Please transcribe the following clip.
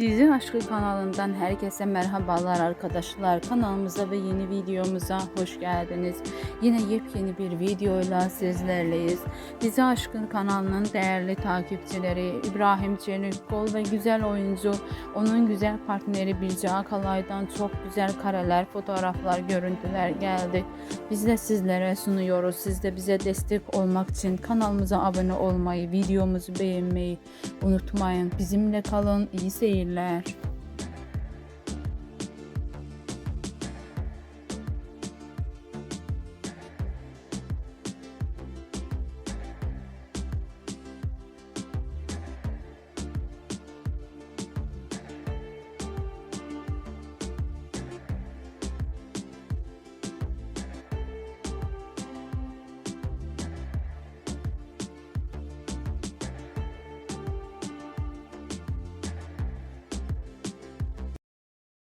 Dizi Aşkı kanalından herkese merhabalar arkadaşlar. Kanalımıza ve yeni videomuza hoş geldiniz. Yine yepyeni bir videoyla sizlerleyiz. Dizi Aşkın kanalının değerli takipçileri İbrahim Çelikkol ve güzel oyuncu onun güzel partneri Bilge Akalay'dan çok güzel kareler, fotoğraflar, görüntüler geldi. Biz de sizlere sunuyoruz. Siz de bize destek olmak için kanalımıza abone olmayı, videomuzu beğenmeyi unutmayın. Bizimle kalın. İyi seyirler. Teşekkürler.